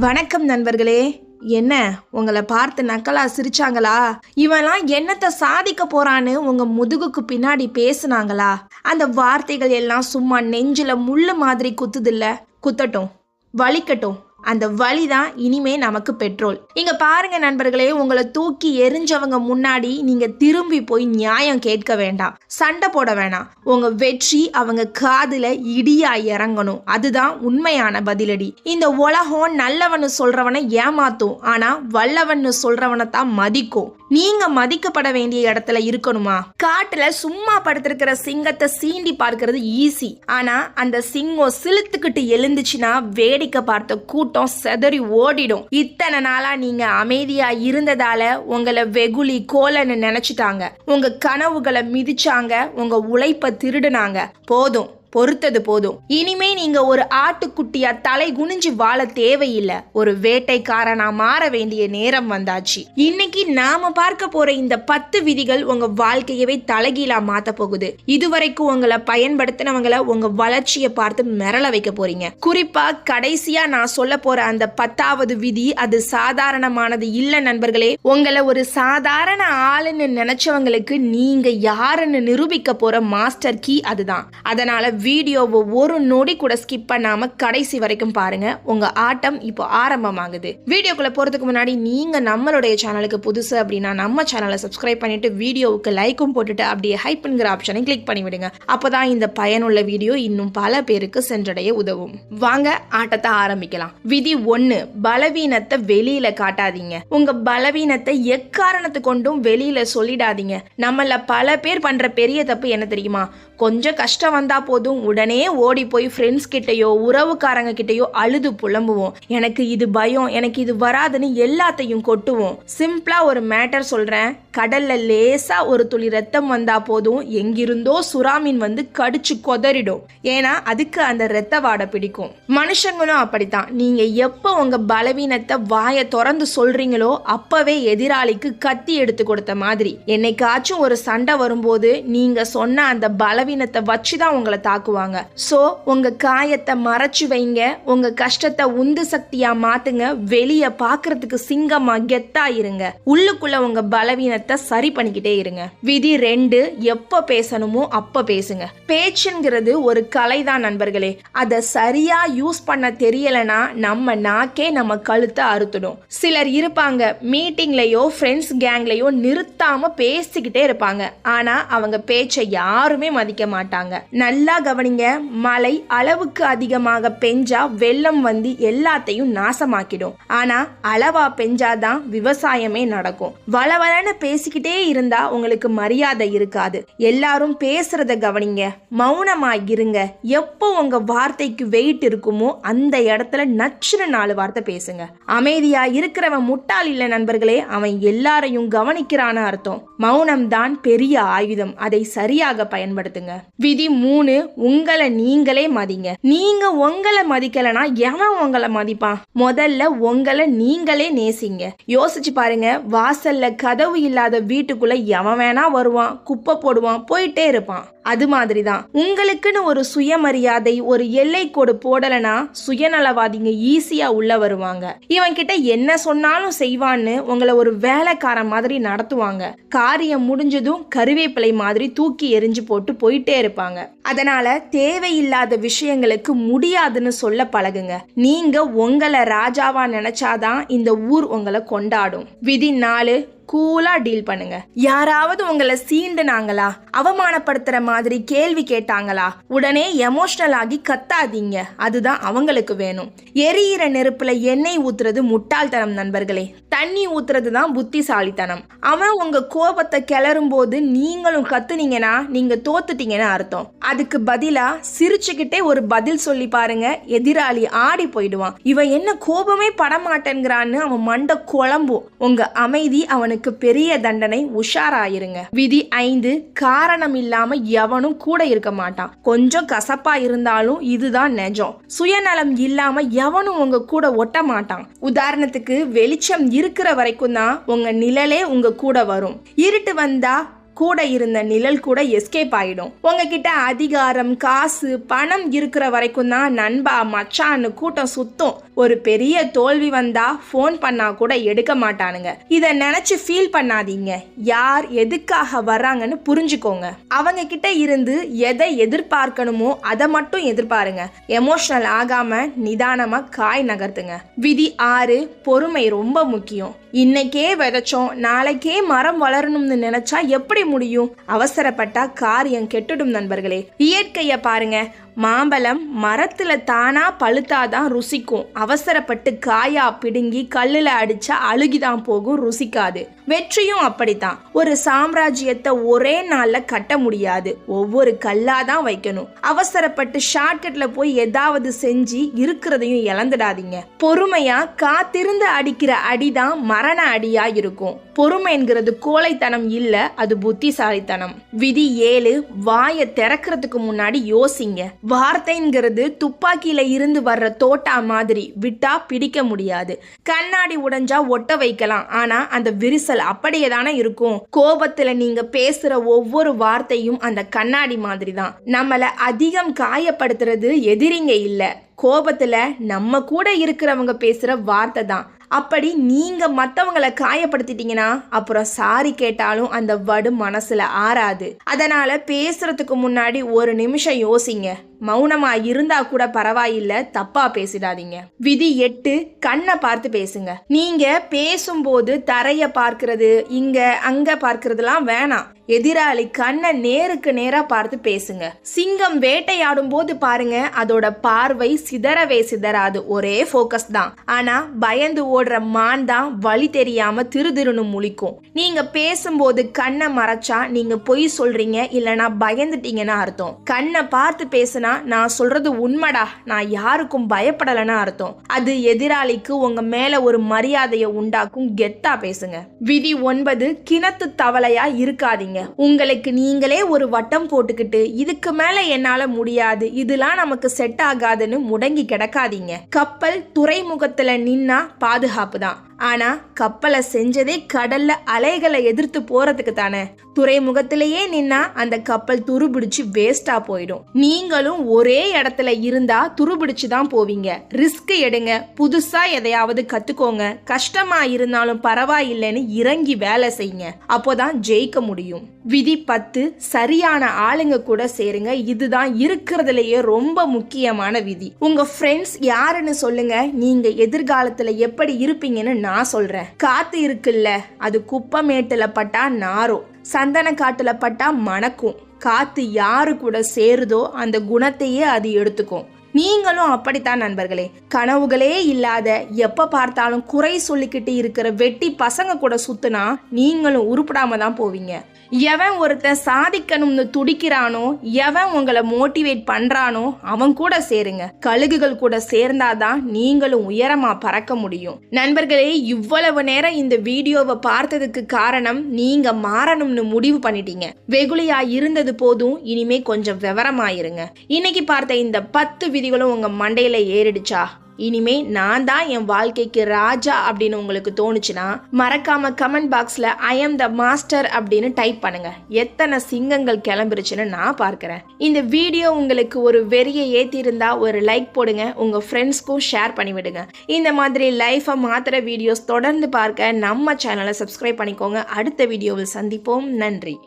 வணக்கம் நண்பர்களே. என்ன உங்களை பார்த்து நக்கலா சிரிச்சாங்களா? இவன்லாம் என்னத்தை சாதிக்க போறான்னு உங்க முதுகுக்கு பின்னாடி பேசுனாங்களா? அந்த வார்த்தைகள் எல்லாம் சும்மா நெஞ்சில முள்ளு மாதிரி குத்துதில்ல. குத்தட்டும் வலிக்கட்டும். அந்த வழி தான் இனிமே நமக்கு பெட்ரோல். இங்க பாருங்க நண்பர்களே உங்களை தூக்கி எரிஞ்சவங்க முன்னாடி நீங்க திரும்பி போய் நியாயம் கேட்க வேண்டாம். சண்டை போட வேணாம். உங்க வெற்றி அவங்க காதுல இடியா இறங்கணும். அதுதான் உண்மையான பதிலடி. இந்த உலகம் நல்லவன்னு சொல்றவனை ஏமாத்தும் ஆனா வல்லவன்னு சொல்றவனை தான் மதிக்கும். நீங்க மதிக்கப்பட வேண்டிய இடத்துல இருக்கணுமா? காட்டுல சும்மா படுத்திருக்கிற சிங்கத்தை சீண்டி பார்க்கிறது ஈஸி ஆனா அந்த சிங்கம் சிலுத்துக்கிட்டு எழுந்துச்சுன்னா வேடிக்கை பார்த்த கூட்டம் செதறி ஓடிடும். இத்தனை நாளா நீங்க அமைதியா இருந்ததால உங்களை வெகுளி கோலன்னு நினைச்சிட்டாங்க. உங்க கனவுகளை மிதிச்சாங்க. உங்க உழைப்ப திருடுனாங்க. போதும். பொறுத்தது போதும். இனிமே நீங்க ஒரு ஆட்டுக்குட்டியா தலை குனிஞ்சு வாழ தேவையில்லை. ஒரு வேட்டைக்காரனா மாற வேண்டிய நேரம் வந்தாச்சு. இன்னைக்கு நாம பார்க்க போற இந்த பத்து விதிகள் உங்க வாழ்க்கையவே தலைகீழா மாத்த போகுது. இதுவரைக்கும் உங்களை பயன்படுத்தினவங்கள உங்க வளர்ச்சியை பார்த்து மிரள வைக்க போறீங்க. குறிப்பா கடைசியா நான் சொல்ல போற அந்த பத்தாவது விதி அது சாதாரணமானது இல்ல நண்பர்களே. உங்களை ஒரு சாதாரண ஆளுன்னு நினைச்சவங்களுக்கு நீங்க யாருன்னு நிரூபிக்க போற மாஸ்டர் கீ அதுதான். அதனால வீடியோவை ஒரு நொடி கூட ஸ்கிப் பண்ணாம கடைசி வரைக்கும் பாருங்க. உங்க ஆட்டம் இப்போ ஆரம்பமாகுது. வீடியோக்குள்ள போறதுக்கு முன்னாடி நீங்க நம்மளுடைய சேனலுக்கு புதுசு அப்படின்னா நம்ம சேனலை சப்ஸ்கிரைப் பண்ணிட்டு வீடியோவுக்கு லைக்கும் போட்டுட்டு அப்படியே ஹைப்ங்கிற ஆப்ஷனை கிளிக் பண்ணிவிடுங்க. அப்போ அப்பதான் இந்த பயனுள்ள வீடியோ இன்னும் பல பேருக்கு சென்றடைய உதவும். வாங்க ஆட்டத்தை ஆரம்பிக்கலாம். விதி ஒன்னு பலவீனத்தை வெளியில காட்டாதீங்க. உங்க பலவீனத்தை எக்காரணத்து கொண்டும் வெளியில சொல்லிடாதீங்க. நம்மள பல பேர் பண்ற பெரிய தப்பு என்ன தெரியுமா? கொஞ்சம் கஷ்டம் வந்தா போதும். உடனே ஓடி போய் ஃப்ரெண்ட்ஸ் கிட்டயோ உறவுக்காரங்க கிட்டயோ அழுது புலம்புவோம். எனக்கு இது பயம் எனக்கு இது வராதுன்னு எல்லாத்தையும் கொட்டுவோம். சிம்பிளா ஒரு மேட்டர் சொல்றேன். கடல்ல லேசா ஒரு துளி ரத்தம் வந்தா போதும். எங்கிருந்தோ சுறாமீன் வந்து கடிச்சு கொதறிடும். ஏன்னா அதுக்கு அந்த ரத்த வாடை பிடிக்கும். மனுஷங்களும் அப்படித்தான். நீங்க எப்போ உங்க பலவீனத்தை வாயை திறந்து சொல்றீங்களோ அப்பவே எதிராளிக்கு கத்தி எடுத்து கொடுத்த மாதிரி. என்னைக்காச்சும் ஒரு சண்டை வரும்போது நீங்க சொன்ன அந்த பலவீனத்தை வச்சுதான் உங்களை தாக்குவாங்க சோ உங்க காயத்தை மறைச்சு வைங்க. உங்க கஷ்டத்தை உந்து சக்தியா மாத்துங்க. வெளிய பாக்குறதுக்கு சிங்கமா கெத்தா இருங்க. உள்ளுக்குள்ள உங்க பலவீனத்தை சரி பண்ணிக்கிட்டே இருங்க. விதி ரெண்டு எப்ப பேசணுமோ அப்ப பேசுங்க. பேச்சுங்கிறது ஒரு கலைதான் நண்பர்களே. அதை சரியா யூஸ் பண்ண தெரியலனா நம்ம நாக்கே நம்ம கழுத்தை அறுத்துடும். சிலர் இருப்பாங்க மீட்டிங்லயோ ஃப்ரெண்ட்ஸ் கேங்லயோ நிறுத்தாம பேசிக்கிட்டே இருப்பாங்க. ஆனா அவங்க பேச்சை யாருமே மதிக்க மாட்டாங்க. நல்லா கவனிங்க மழை அளவுக்கு அதிகமாக பெஞ்சா வெள்ளம் வந்து எல்லாத்தையும் நாசமாக்கிடும். ஆனா அளவா பெஞ்சாதான் விவசாயமே நடக்கும். வளவளன்னு பேசிக்கிட்டே இருந்தா உங்களுக்கு மரியாதை இருக்காது. எல்லாரும் பேசுறத கவனிங்க மௌனமா இருங்க எப்போ உங்க வார்த்தைக்கு வெயிட் இருக்குமோ அந்த இடத்துல நச்சுன்னு நாலு வார்த்தை பேசுங்க. அமைதியா இருக்கிறவன் முட்டாள் இல்ல நண்பர்களே அவன் எல்லாரையும் கவனிக்கிறான அர்த்தம். மௌனம் தான் பெரிய ஆயுதம். அதை சரியாக பயன்படுத்துங்க. விதி மூணு உங்களை நீங்களே மதிங்க. நீங்க உங்களை மதிக்கலனா எவன் உங்களை மதிப்பான்? முதல்ல உங்களை நீங்களே நேசிங்க. யோசிச்சு பாருங்க வாசல்ல கதவு இல்லாத வீட்டுக்குள்ள எவன் வேணா வருவான் குப்பை போடுவான் போயிட்டே இருப்பான். அது மாதிரி தான் உங்களுக்குன்னு ஒரு சுயமரியாதை ஒரு எல்லை கோடு போடலைன்னா சுயநலவாதிங்க ஈஸியா உள்ள வருவாங்க. இவன் கிட்ட என்ன சொன்னாலும் செய்வான்னு உங்களை ஒரு வேலைக்காரன் மாதிரி நடத்துவாங்க. காரியம் முடிஞ்சதும் கருவேப்பிலை மாதிரி தூக்கி எரிஞ்சு போட்டு போயிட்டே இருப்பாங்க. அதனால தேவையில்லாத விஷயங்களுக்கு முடியாதுன்னு சொல்ல பழகுங்க. நீங்க உங்களை ராஜாவா நினைச்சாதான் இந்த ஊர் உங்களை கொண்டாடும். விதி நாலு கூலா டீல் பண்ணுங்க. யாராவது உங்களை சீண்டுனாங்களா அவமானப்படுத்துற மாதிரி கேள்வி கேட்டாங்களா உடனே எமோஷனல் ஆகி கத்தாதீங்க. அதுதான் அவங்களுக்கு வேணும். எரியிற நெருப்புல எண்ணெய் ஊத்துறது முட்டாள்தனம் நண்பர்களே. தண்ணி ஊத்துறது தான் புத்திசாலித்தனம். அவன் உங்க கோபத்தை கிளறும் போது நீங்களும் கத்துனீங்கன்னா நீங்க தோத்துட்டீங்கன்னு அர்த்தம். அதுக்கு பதிலா சிரிச்சுக்கிட்டே ஒரு பதில் சொல்லி பாருங்க. எதிராளி ஆடி போயிடுவான். இவன் என்ன கோபமே படமாட்டேங்கிறான்னு அவன் மண்டை குழம்பும். உங்க அமைதி அவனுக்கு பெரிய தண்டனை உஷாராயிருங்க. விதி ஐந்து காரணம் இல்லாம எவனும் கூட இருக்க மாட்டான். கொஞ்சம் கசப்பா இருந்தாலும் இதுதான் நெஜம். சுயநலம் இல்லாம எவனும் உங்க கூட ஒட்ட மாட்டான். உதாரணத்துக்கு வெளிச்சம் இருக்கிற வரைக்கும் தான் உங்க நிழலே உங்க கூட வரும். இருட்டு வந்தா கூட இருந்த நிழல் கூட எஸ்கேப் ஆயிடும். உங்ககிட்ட அதிகாரம் காசு பணம் இருக்கிற வரைக்கும் தான் நண்பா மச்சான்னு கூட்டம் சுத்தும். ஒரு பெரிய தோல்வி வந்தா ஃபோன் பண்ணா கூட எடுக்க மாட்டானுங்க. இத நினைச்சு ஃபீல் பண்ணாதீங்க. யார் எதுக்காக வர்றாங்கன்னு புரிஞ்சுக்கோங்க. அவங்க கிட்ட இருந்து எதை எதிர்பார்க்கணுமோ அதை மட்டும் எதிர்பாருங்க. எமோஷனல் ஆகாம நிதானமா காய் நகர்த்துங்க. விதி ஆறு பொறுமை ரொம்ப முக்கியம். இன்னைக்கே விதைச்சோம் நாளைக்கே மரம் வளரணும்னு நினைச்சா எப்படி முடியும். அவசரப்பட்டா காரியம் கெட்டுடும் நண்பர்களே. இயற்கைய பாருங்க. மாம்பழம் மரத்தில் தானா பழுத்தாதான் ருசிக்கும். அவசரப்பட்டு காயா பிடுங்கி கல்லில் அடிச்சா அழுகிதான் போகும் ருசிக்காது. வெற்றியும் அப்படித்தான். ஒரு சாம்ராஜ்யத்தை ஒரே நாளில் கட்ட முடியாது. ஒவ்வொரு கல்லா தான் வைக்கணும். அவசரப்பட்டு ஷார்ட்கட்ல போய் ஏதாவது செஞ்சு இருக்கிறதையும் இழந்துடாதீங்க. பொறுமையா காத்திருந்து அடிக்கிற அடிதான் மரண அடியா இருக்கும். பொறுமை என்கிறது கோழைத்தனம் இல்ல அது புத்திசாலித்தனம். விதி ஏழு வாயை திறக்கிறதுக்கு முன்னாடி யோசிங்க. வார்த்தைங்கிறது துப்பாக்கியில இருந்து வர்ற தோட்டா மாதிரி. விட்டா பிடிக்க முடியாது. கண்ணாடி உடைஞ்சா ஒட்ட வைக்கலாம். ஆனா அந்த விரிசல் அப்படியே தானே இருக்கும். கோபத்துல நீங்க பேசுற ஒவ்வொரு வார்த்தையும் அந்த கண்ணாடி மாதிரி தான். நம்மள அதிகம் காயப்படுத்துறது எதிரிங்க இல்ல. கோபத்துல நம்ம கூட இருக்கிறவங்க பேசுற வார்த்தை தான். அப்படி நீங்க மத்தவங்களை காயப்படுத்திட்டீங்கன்னா அப்புறம் சாரி கேட்டாலும் அந்த வடு மனசுல ஆறாது. அதனால பேசுறதுக்கு முன்னாடி ஒரு நிமிஷம் யோசிங்க. மௌனமா இருந்தா கூட பரவாயில்ல தப்பா பேசிடாதீங்க. விதி எட்டு கண்ணை பார்த்து பேசுங்க. நீங்க பேசும்போது தரைய பார்க்கிறது இங்க அங்க பார்க்கறதுலாம் வேணாம். எதிராளி கண்ணை நேருக்கு நேரா பார்த்து பேசுங்க. சிங்கம் வேட்டையாடும் போது பாருங்க அதோட பார்வை சிதறவே சிதறாது. ஒரே ஃபோக்கஸ் தான். ஆனா பயந்து ஓடுற மான் தான் வழி தெரியாம திருதிருன்னு முழிக்கும். நீங்க பேசும்போது கண்ணை மறைச்சா நீங்க பொய் சொல்றீங்க இல்லனா பயந்துட்டீங்கன்னு அர்த்தம். கண்ணை பார்த்து பேசுனா நான் சொல்றது உண்மைடா. நான் யாருக்கும் பயப்படலைன்னு அர்த்தம். அது எதிராளிக்கு உங்க மேல ஒரு மரியாதையை உண்டாக்கும் கெத்தா பேசுங்க. விதி ஒன்பது கிணத்து தவளையா இருக்காதீங்க. உங்களுக்கு நீங்களே ஒரு வட்டம் போட்டுக்கிட்டு இதுக்கு மேல என்னால முடியாது இதெல்லாம் நமக்கு செட் ஆகாதுன்னு முடங்கி கிடக்காதீங்க. கப்பல் துறைமுகத்துல நின்னா பாதுகாப்பு தான். ஆனா கப்பலை செஞ்சதே கடல்ல அலைகளை எதிர்த்து போறதுக்கு தானே. துறைமுகத்திலேயே நின்னா அந்த கப்பல் துருபிடிச்சு வேஸ்டா போயிடும். நீங்களும் ஒரே இடத்துல இருந்தா துருபிடிச்சு தான் போவீங்க. ரிஸ்க் எடுங்க. புதுசா எதையாவது கத்துக்கோங்க. கஷ்டமா இருந்தாலும் பரவாயில்லைன்னு இறங்கி வேலை செய்யுங்க. அப்போதான் ஜெயிக்க முடியும். விதி பத்து சரியான ஆளுங்க கூட சேருங்க. இதுதான் இருக்கிறதுலயே ரொம்ப முக்கியமான விதி. உங்க ஃப்ரெண்ட்ஸ் யாருன்னு சொல்லுங்க. நீங்க எதிர்காலத்துல எப்படி இருப்பீங்கன்னு நான் சொல்றேன். காத்து இருக்குல்ல அது குப்பமேட்டுல பட்டா நாரும். சந்தன காட்டுல பட்டா மணக்கும். காத்து யாரு கூட சேருதோ அந்த குணத்தையே அது எடுத்துக்கும். நீங்களும் அப்படித்தான் நண்பர்களே. கனவுகளே இல்லாத எப்ப பார்த்தாலும் குறை சொல்லிக்கிட்டு இருக்கிற வெட்டி பசங்க கூட சுத்துனா நீங்களும் உருப்படாம தான் போவீங்க. எவன் ஒருத்தன் சாதிக்கணும்னு துடிக்கிறானோ எவன் உங்களை மோட்டிவேட் பண்றானோ அவன் கூட சேருங்க. கழுகுகள் கூட சேர்ந்தாதான் நீங்களும் உயரமா பறக்க முடியும். நண்பர்களே இவ்வளவு நேரம் இந்த வீடியோவை பார்த்ததுக்கு காரணம் நீங்க மாறணும்னு முடிவு பண்ணிட்டீங்க. வெகுளியா இருந்தது போதும் இனிமே கொஞ்சம் விவரமாயிருங்க. இன்னைக்கு பார்த்த இந்த பத்து விதிகளும் உங்கள் மண்டையில் ஏறிடுச்சா? இனிமே நான் தான் என் வாழ்க்கைக்கு ராஜா அப்படின்னு உங்களுக்கு தோணுச்சுன்னா மறக்காம கமெண்ட் பாக்ஸ்ல ஐ எம் த மாஸ்டர் அப்படின்னு டைப் பண்ணுங்க. எத்தனை சிங்கங்கள் கிளம்பிருச்சுன்னு நான் பார்க்குறேன். இந்த வீடியோ உங்களுக்கு ஒரு வெறியை ஏத்தி ஒரு லைக் போடுங்க உங்க ஃப்ரெண்ட்ஸ்க்கும் ஷேர் பண்ணிவிடுங்க. இந்த மாதிரி லைஃபை மாத்திர வீடியோஸ் தொடர்ந்து பார்க்க நம்ம சேனலை சப்ஸ்கிரைப் பண்ணிக்கோங்க. அடுத்த வீடியோவில் சந்திப்போம். நன்றி.